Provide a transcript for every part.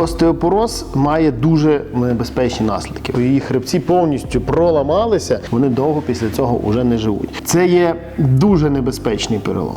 Остеопороз має дуже небезпечні наслідки. Її хребці повністю проламалися. Вони довго після цього вже не живуть. Це є дуже небезпечний перелом.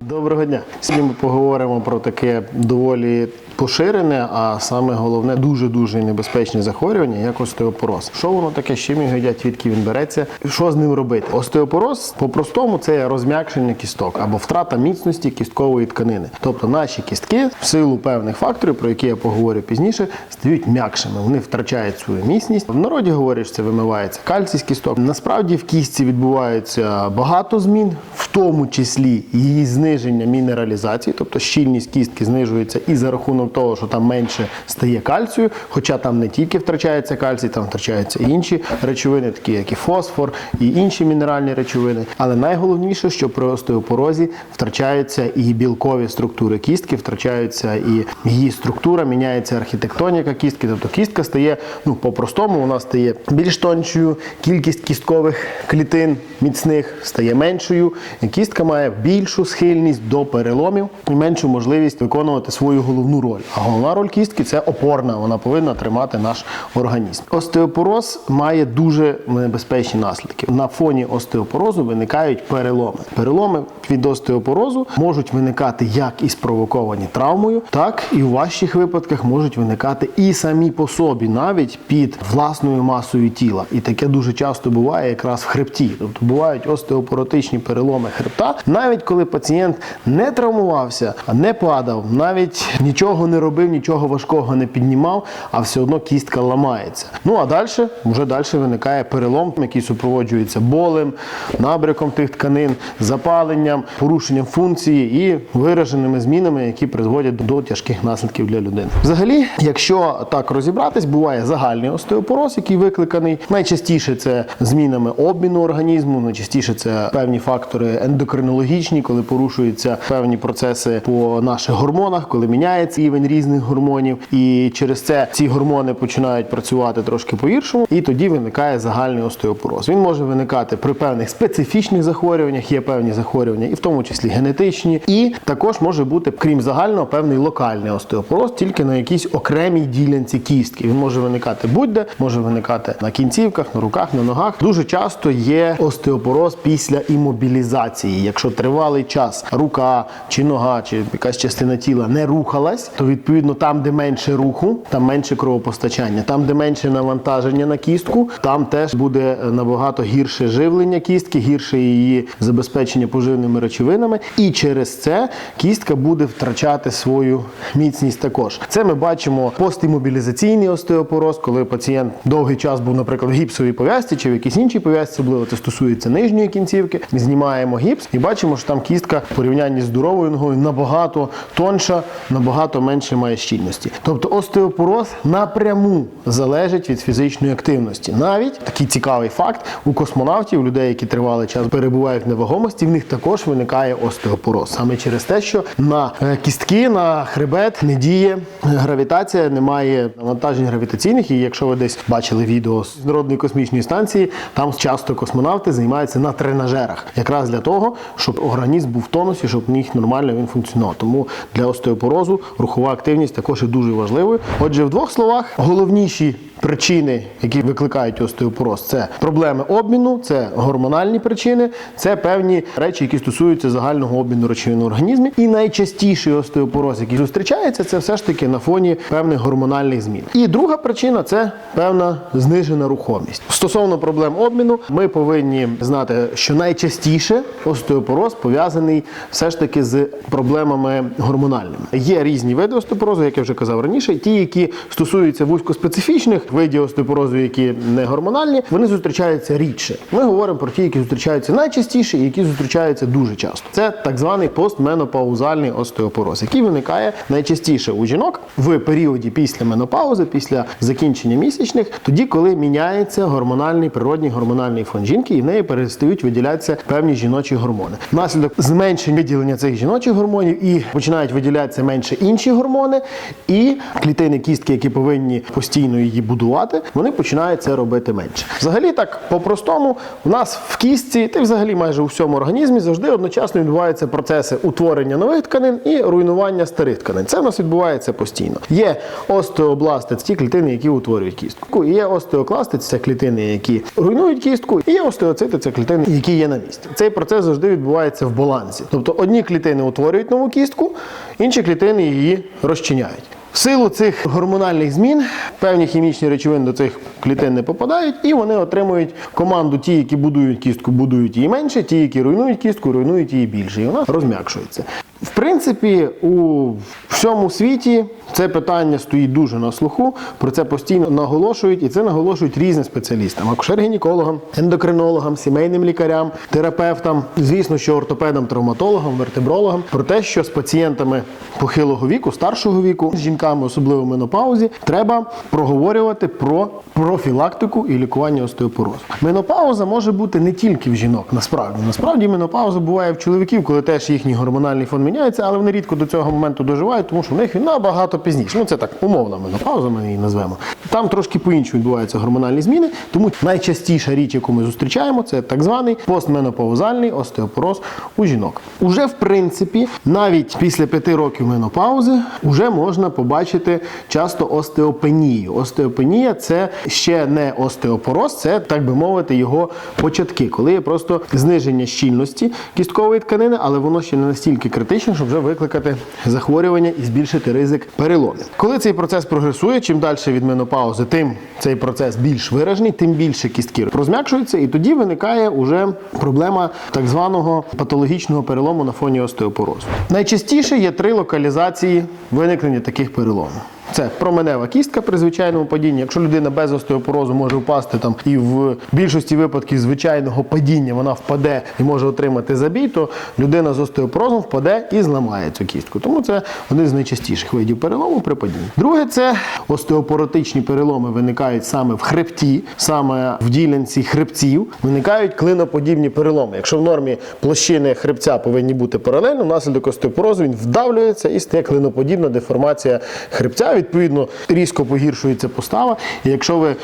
Доброго дня. Сьогодні ми поговоримо про таке доволі поширене, а саме головне дуже дуже небезпечне захворювання, як остеопороз. Що воно таке, з чим його їдять, звідки він береться, що з ним робити? Остеопороз по-простому це розм'якшення кісток або втрата міцності кісткової тканини. Тобто наші кістки в силу певних факторів, про які я поговорю пізніше, стають м'якшими. Вони втрачають свою міцність. В народі говорять, що це вимивається кальцій з кісток. Насправді в кістці відбувається багато змін, в тому числі її зниження мінералізації, тобто щільність кістки знижується і за рахунок того, що там менше стає кальцію, хоча там не тільки втрачається кальцій, там втрачаються і інші речовини, такі як і фосфор, і інші мінеральні речовини. Але найголовніше, що при остеопорозі втрачаються і білкові структури кістки, втрачаються і її структура, міняється архітектоніка кістки. Тобто кістка стає, ну по-простому, вона стає більш тоншою, кількість кісткових клітин міцних стає меншою. І кістка має більшу схильність до переломів і меншу можливість виконувати свою головну роль. А головна роль кістки це опорна, вона повинна тримати наш організм. Остеопороз має дуже небезпечні наслідки. На фоні остеопорозу виникають переломи. Переломи від остеопорозу можуть виникати як і спровоковані травмою, так і в ваших випадках можуть виникати і самі по собі, навіть під власною масою тіла. І таке дуже часто буває якраз в хребті. Тобто бувають остеопоротичні переломи хребта, навіть коли пацієнт не травмувався, не падав, навіть нічого не робив, нічого важкого не піднімав, а все одно кістка ламається. Ну а далі вже далі виникає перелом, який супроводжується болем, набряком тих тканин, запаленням, порушенням функції і вираженими змінами, які призводять до тяжких наслідків для людини. Взагалі, якщо так розібратись, буває загальний остеопороз, який викликаний. Найчастіше це змінами обміну організму, найчастіше це певні фактори ендокринологічні, коли порушуються певні процеси по наших гормонах, коли міняється рівень різних гормонів, і через це ці гормони починають працювати трошки по-іншому, і тоді виникає загальний остеопороз. Він може виникати при певних специфічних захворюваннях, є певні захворювання, і в тому числі генетичні, і також може бути, крім загального, певний локальний остеопороз, тільки на якійсь окремій ділянці кістки. Він може виникати будь-де, може виникати на кінцівках, на руках, на ногах. Дуже часто є остеопороз після імобілізації. Якщо тривалий час рука чи нога, чи якась частина тіла не рухалась, то відповідно там, де менше руху, там менше кровопостачання, там, де менше навантаження на кістку, там теж буде набагато гірше живлення кістки, гірше її забезпечення поживними речовинами, і через це кістка буде втрачати свою міцність також. Це ми бачимо постімобілізаційний остеопороз, коли пацієнт довгий час був, наприклад, в гіпсовій пов'язці чи в якійсь іншій пов'язці, особливо це стосується нижньої кінцівки. Знімаємо гіпс і бачимо, що там кістка в порівнянні з здоровою ногою набагато тонша, набагато менше має щільності. Тобто остеопороз напряму залежить від фізичної активності. Навіть такий цікавий факт у космонавтів, людей, які тривалий час перебувають в невагомості, в них також виникає остеопороз. Саме через те, що на е, кістки, на хребет не діє гравітація, немає навантажень гравітаційних. І якщо ви десь бачили відео з народної космічної станції, там часто космонавти займаються на тренажерах, якраз для того, щоб організм був в тонусі, щоб міг нормально він функціонував. Тому для остеопорозу рухова активність також є дуже важливою. Отже, в двох словах головніші. Причини, які викликають остеопороз, це проблеми обміну, це гормональні причини, це певні речі, які стосуються загального обміну речовин в організмі. І найчастіший остеопороз, який зустрічається, це все ж таки на фоні певних гормональних змін. І друга причина це певна знижена рухомість. Стосовно проблем обміну, ми повинні знати, що найчастіше остеопороз пов'язаний все ж таки з проблемами гормональними. Є різні види остеопорозу, як я вже казав раніше, ті, які стосуються вузькоспецифічних видів остеопорозу, які не гормональні, вони зустрічаються рідше. Ми говоримо про ті, які зустрічаються найчастіше і які зустрічаються дуже часто. Це так званий постменопаузальний остеопороз, який виникає найчастіше у жінок в періоді після менопаузи, після закінчення місячних, тоді, коли міняється гормональний природній гормональний фон жінки, і в неї перестають виділятися певні жіночі гормони. Внаслідок зменшення виділення цих жіночих гормонів і починають виділятися менше інші гормони, і клітини кістки, які повинні постійно її будувати будувати, вони починають це робити менше. Взагалі, так по-простому, у нас в кістці, та й взагалі майже у всьому організмі завжди одночасно відбуваються процеси утворення нових тканин і руйнування старих тканин. Це в нас відбувається постійно. Є остеобласти, це ті клітини, які утворюють кістку. Є остеокласти, це клітини, які руйнують кістку, і є остеоцити, це клітини, які є на місці. Цей процес завжди відбувається в балансі. Тобто одні клітини утворюють нову кістку, інші клітини її розчиняють. В силу цих гормональних змін певні хімічні речовини до цих клітин не попадають, і вони отримують команду: ті, які будують кістку, будують її менше, ті, які руйнують кістку, руйнують її більше. І вона розм'якшується. В принципі, у всьому світі це питання стоїть дуже на слуху. Про це постійно наголошують, і це наголошують різним спеціалістам: акушер-гінекологам, ендокринологам, сімейним лікарям, терапевтам, звісно, що ортопедам, травматологам, вертебрологам про те, що з пацієнтами похилого віку, старшого віку, з жінками, особливо в менопаузі, треба проговорювати про профілактику і лікування остеопорозу. Менопауза може бути не тільки в жінок, насправді. Насправді менопауза буває в чоловіків, коли теж їхній гормональний фон міняється, але вони рідко до цього моменту доживають, тому що в них він набагато пізніше. Ну це так умовна менопауза, ми її назвемо. Там трошки по-іншому відбуваються гормональні зміни, тому найчастіша річ, яку ми зустрічаємо, це так званий постменопаузальний остеопороз у жінок. Уже в принципі, навіть після п'яти років менопаузи вже можна побачити часто остеопенію. Остеопенія це ще не остеопороз, це так би мовити, його початки, коли є просто зниження щільності кісткової тканини, але воно ще не настільки критичне, щоб вже викликати захворювання і збільшити ризик переломів. Коли цей процес прогресує, чим далі від менопаузи, тим цей процес більш виражений, тим більше кістки розм'якшуються, і тоді виникає уже проблема так званого патологічного перелому на фоні остеопорозу. Найчастіше є три локалізації виникнення таких переломів. Це променева кістка при звичайному падінні. Якщо людина без остеопорозу може впасти там і в більшості випадків звичайного падіння вона впаде і може отримати забій, то людина з остеопорозом впаде і зламає цю кістку. Тому це один з найчастіших видів перелому при падінні. Друге, це остеопоротичні переломи виникають саме в хребті, саме в ділянці хребців. Виникають клиноподібні переломи. Якщо в нормі площини хребця повинні бути паралельно, внаслідок остеопорозу він вдавлюється і стає клиноподібна деформація хребця. Відповідно, різко погіршується постава. І якщо ви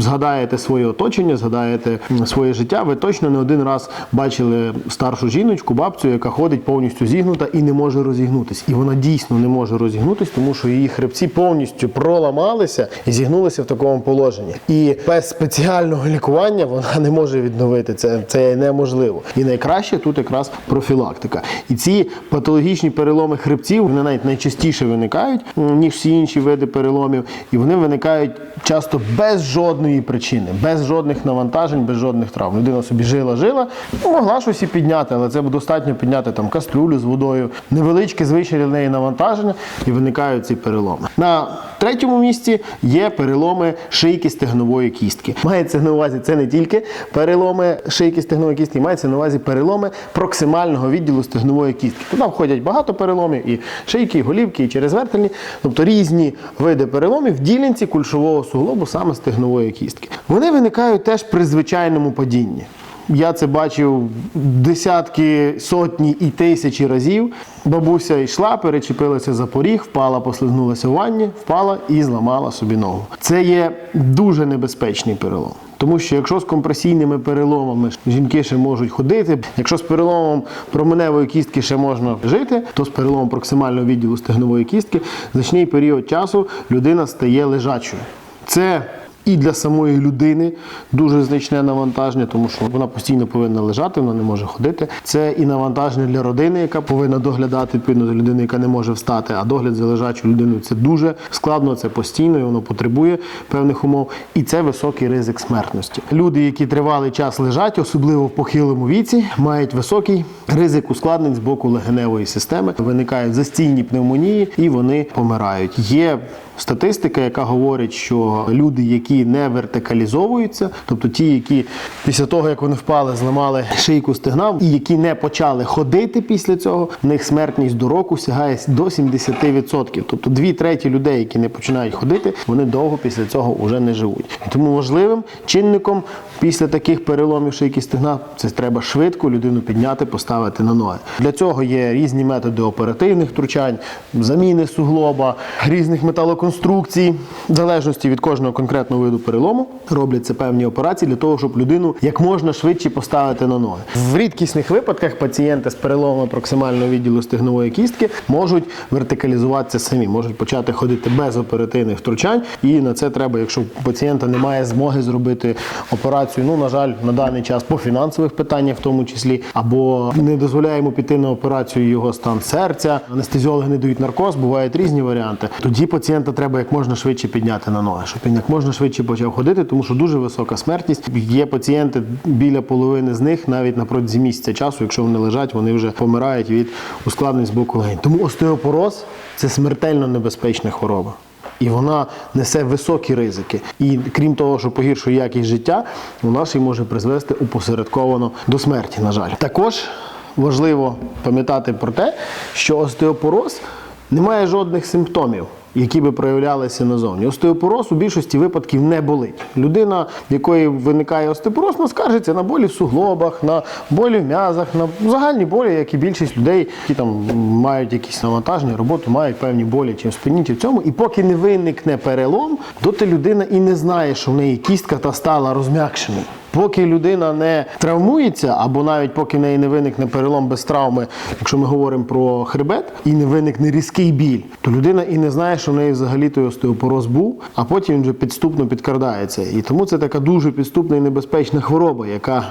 згадаєте своє оточення, згадаєте своє життя, ви точно не один раз бачили старшу жіночку, бабцю, яка ходить повністю зігнута і не може розігнутися. І вона дійсно не може розігнутися, тому що її хребці повністю проламалися і зігнулися в такому положенні. І без спеціального лікування вона не може відновити це. Це неможливо. І найкраще тут якраз профілактика. І ці патологічні переломи хребців вони навіть найчастіше виникають ніж всі інші види переломів, і вони виникають часто без жодної причини, без жодних навантажень, без жодних травм. Людина собі жила, жила, ну, могла щось і підняти, але це достатньо підняти там кастрюлю з водою, невеличке звичайне неї навантаження, і виникають ці переломи. На третьому місці є переломи шийки стегнової кістки. Мається на увазі це не тільки переломи шийки стегнової кістки, мається на увазі переломи проксимального відділу стегнової кістки. Туди входять багато переломів, і шийки, і голівки, і черезвертельні, тобто різні види переломів в ділянці кульшового суглобу саме стегнової кістки. Вони виникають теж при звичайному падінні. Я це бачив десятки, сотні і тисячі разів. Бабуся йшла, перечепилася за поріг, впала, послизнулася в ванні, впала і зламала собі ногу. Це є дуже небезпечний перелом. Тому що якщо з компресійними переломами жінки ще можуть ходити, якщо з переломом променевої кістки ще можна жити, то з переломом проксимального відділу стегнової кістки значний період часу людина стає лежачою. Це і для самої людини дуже значне навантаження, тому що вона постійно повинна лежати, вона не може ходити. Це і навантаження для родини, яка повинна доглядати відповідно до людини, яка не може встати. А догляд за лежачою людиною це дуже складно, це постійно, і воно потребує певних умов. І це високий ризик смертності. Люди, які тривалий час лежать, особливо в похилому віці, мають високий ризик ускладнень з боку легеневої системи. Виникають застійні пневмонії і вони помирають. Є статистика, яка говорить, що люди, які не вертикалізовуються, тобто ті, які після того, як вони впали, зламали шийку стегна, і які не почали ходити після цього, в них смертність до року сягає до 70%. Тобто дві треті людей, які не починають ходити, вони довго після цього вже не живуть. І тому важливим чинником після таких переломів шийки стегна це треба швидко людину підняти, поставити на ноги. Для цього є різні методи оперативних втручань, заміни суглоба, різних металоконструкцій, в залежності від кожного конкретного виду перелому. Робляться певні операції для того, щоб людину як можна швидше поставити на ноги. В рідкісних випадках пацієнти з переломами проксимального відділу стегнової кістки можуть вертикалізуватися самі, можуть почати ходити без оперативних втручань. І на це треба, якщо у пацієнта немає змоги зробити операцію, ну на жаль, на даний час по фінансових питаннях, в тому числі, або не дозволяє йому піти на операцію його стан серця, анестезіологи не дають наркоз, бувають різні варіанти. Тоді пацієнта треба як можна швидше підняти на ноги, щоб він як можна швидше почав ходити, тому що дуже висока смертність. Є пацієнти біля половини з них навіть на протязі місяця часу, якщо вони лежать, вони вже помирають від ускладнень з боку легень. Тому остеопороз це смертельно небезпечна хвороба. І вона несе високі ризики. І крім того, що погіршує якість життя, вона ще й може призвести упосередковано до смерті, на жаль. Також важливо пам'ятати про те, що остеопороз не має жодних симптомів. Які би проявлялися назовні. Остеопороз у більшості випадків не болить. Людина, в якої виникає остеопороз, ну, скаржиться на болі в суглобах, на болі в м'язах, на загальні болі, як і більшість людей, які там мають якісь навантаження, роботу, мають певні болі чи в спині, чи в цьому. І поки не виникне перелом, доти людина і не знає, що в неї кістка та стала розм'якшеною. Поки людина не травмується, або навіть поки в неї не виникне перелом без травми, якщо ми говоримо про хребет, і не виникне різкий біль, то людина і не знає, що в неї взагалі той остеопороз був, а потім він вже підступно підкрадається. І тому це така дуже підступна і небезпечна хвороба, яка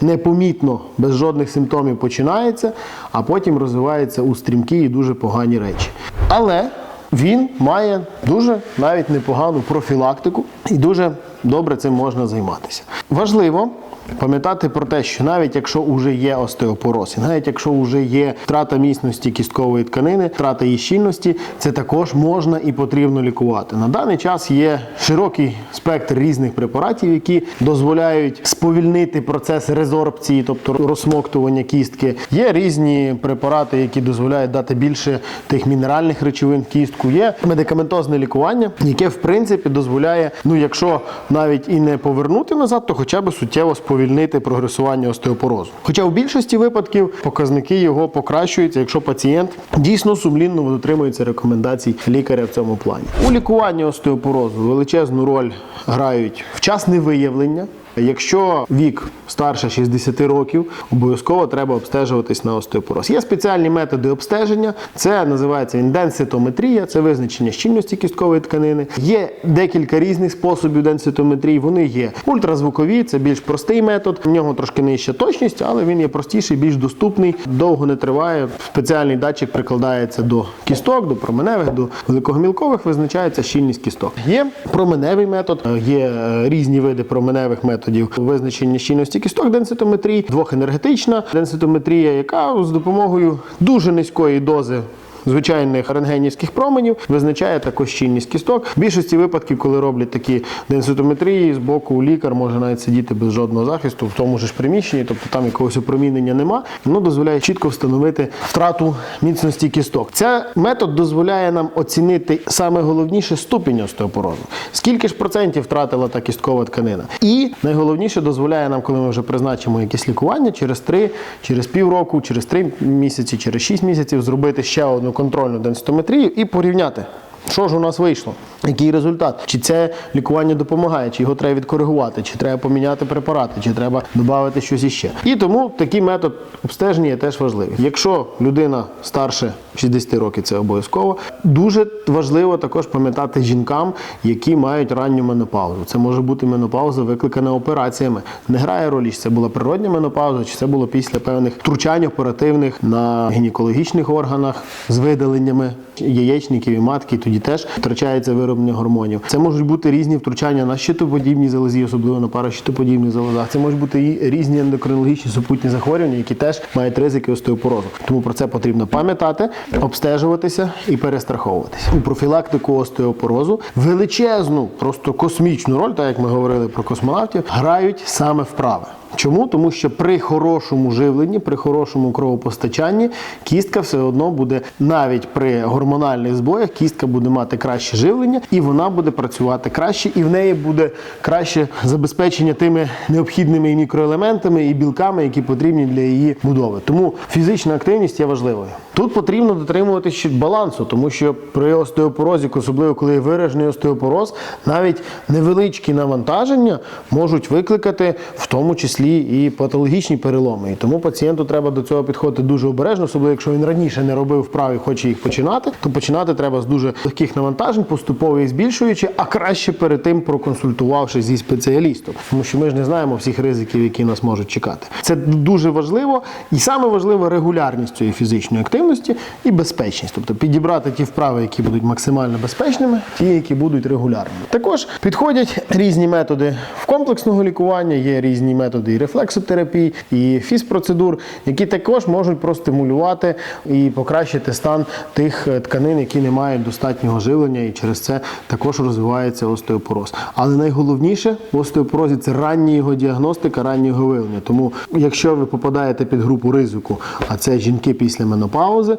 непомітно, без жодних симптомів починається, а потім розвивається у стрімкі і дуже погані речі. Але він має дуже навіть непогану профілактику і дуже добре цим можна займатися. Важливо пам'ятати про те, що навіть якщо вже є остеопороз, і навіть якщо вже є втрата міцності кісткової тканини, втрата її щільності, це також можна і потрібно лікувати. На даний час є широкий спектр різних препаратів, які дозволяють сповільнити процес резорбції, тобто розсмоктування кістки. Є різні препарати, які дозволяють дати більше тих мінеральних речовин в кістку. Є медикаментозне лікування, яке в принципі дозволяє, ну якщо навіть і не повернути назад, то хоча б суттєво сповільнити прогресування остеопорозу. Хоча в більшості випадків показники його покращуються, якщо пацієнт дійсно сумлінно дотримується рекомендацій лікаря в цьому плані. У лікуванні остеопорозу величезну роль грають вчасне виявлення. Якщо вік старше 60 років, обов'язково треба обстежуватись на остеопороз. Є спеціальні методи обстеження. Це називається денситометрія, це визначення щільності кісткової тканини. Є декілька різних способів денситометрії. Вони є ультразвукові, це більш простий метод. В нього трошки нижча точність, але він є простіший, більш доступний, довго не триває. Спеціальний датчик прикладається до кісток, до променевих, до великогомілкових, визначається щільність кісток. Є променевий метод, є е, різні види променевих методів визначення щільності кісток денситометрії, двохенергетична денситометрія, яка з допомогою дуже низької дози. Звичайних рентгенівських променів визначає також щільність кісток. В більшості випадків, коли роблять такі денситометрії, з боку лікар може навіть сидіти без жодного захисту в тому ж приміщенні, тобто там якогось опромінення нема. Воно дозволяє чітко встановити втрату міцності кісток. Цей метод дозволяє нам оцінити саме головніше ступінь остеопорозу. Скільки ж процентів втратила та кісткова тканина? І найголовніше дозволяє нам, коли ми вже призначимо якесь лікування, через три, через півроку, через три місяці, через шість місяців зробити ще одну контрольну денситометрію і порівняти. Що ж у нас вийшло? Який результат? Чи це лікування допомагає, чи його треба відкоригувати, чи треба поміняти препарати, чи треба додати щось іще. І тому такий метод обстеження є теж важливий. Якщо людина старше 60 років, це обов'язково. Дуже важливо також пам'ятати жінкам, які мають ранню менопаузу. Це може бути менопауза, викликана операціями. Не грає ролі, чи це була природня менопауза, чи це було після певних втручань оперативних на гінекологічних органах з видаленнями яєчників і матки. Тоді теж втрачається вироблення гормонів. Це можуть бути різні втручання на щитоподібній залозі, особливо на паращитоподібних залозах. Це можуть бути і різні ендокринологічні супутні захворювання, які теж мають ризики остеопорозу. Тому про це потрібно пам'ятати, обстежуватися і перестраховуватися. У профілактику остеопорозу величезну, просто космічну роль, так як ми говорили про космонавтів, грають саме вправи. Чому? Тому що при хорошому живленні, при хорошому кровопостачанні кістка все одно буде навіть при гормональних збоях, кістка буде мати краще живлення і вона буде працювати краще, і в неї буде краще забезпечення тими необхідними і мікроелементами і білками, які потрібні для її будови. Тому фізична активність є важливою. Тут потрібно дотримуватися балансу, тому що при остеопорозі, особливо коли є виражений остеопороз, навіть невеличкі навантаження можуть викликати в тому числі і патологічні переломи. І тому пацієнту треба до цього підходити дуже обережно, особливо якщо він раніше не робив вправ і хоче їх починати, то починати треба з дуже легких навантажень, поступово їх збільшуючи, а краще перед тим проконсультувавшись зі спеціалістом, тому що ми ж не знаємо всіх ризиків, які нас можуть чекати. Це дуже важливо, і саме важливо регулярність цієї фізичної активності і безпечність, тобто підібрати ті вправи, які будуть максимально безпечними, ті, які будуть регулярними. Також підходять різні методи в комплексного лікування, є різні методи і рефлексотерапії, і фізпроцедур, які також можуть простимулювати і покращити стан тих е, тканин, які не мають достатнього живлення, і через це також розвивається остеопороз. Але найголовніше в остеопорозі це рання його діагностика, раннє його виявлення. Тому, якщо ви попадаєте під групу ризику, а це жінки після менопаузи,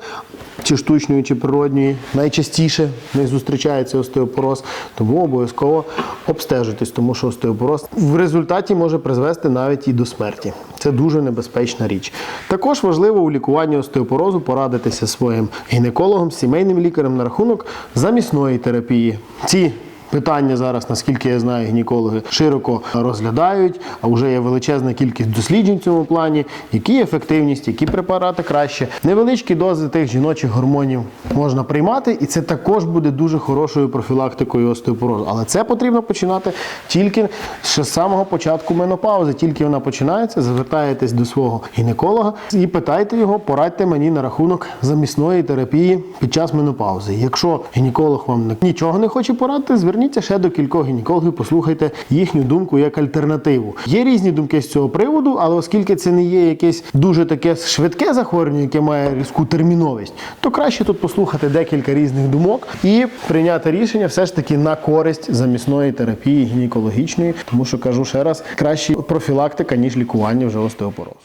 чи штучної, чи природньої, найчастіше них зустрічається остеопороз, тому обов'язково обстежуйтесь, тому що остеопороз в результаті може призвести навіть і до смерті. Це дуже небезпечна річ. Також важливо у лікуванні остеопорозу порадитися своїм гінекологом, сімейним лікарем на рахунок замісної терапії. Ці Питання зараз, наскільки я знаю, гінекологи широко розглядають, а вже є величезна кількість досліджень в цьому плані, які ефективність, які препарати краще. Невеличкі дози тих жіночих гормонів можна приймати, і це також буде дуже хорошою профілактикою остеопорозу. Але це потрібно починати тільки ще з самого початку менопаузи. Тільки вона починається, звертаєтесь до свого гінеколога і питайте його, порадьте мені на рахунок замісної терапії під час менопаузи. Якщо гінеколог вам нічого не хоче порадити, зверніться ще до кількох гінекологів, послухайте їхню думку як альтернативу. Є різні думки з цього приводу, але оскільки це не є якесь дуже таке швидке захворювання, яке має різку терміновість, то краще тут послухати декілька різних думок і прийняти рішення все ж таки на користь замісної терапії гінекологічної, тому що кажу ще раз, краще профілактика ніж лікування вже остеопорозу.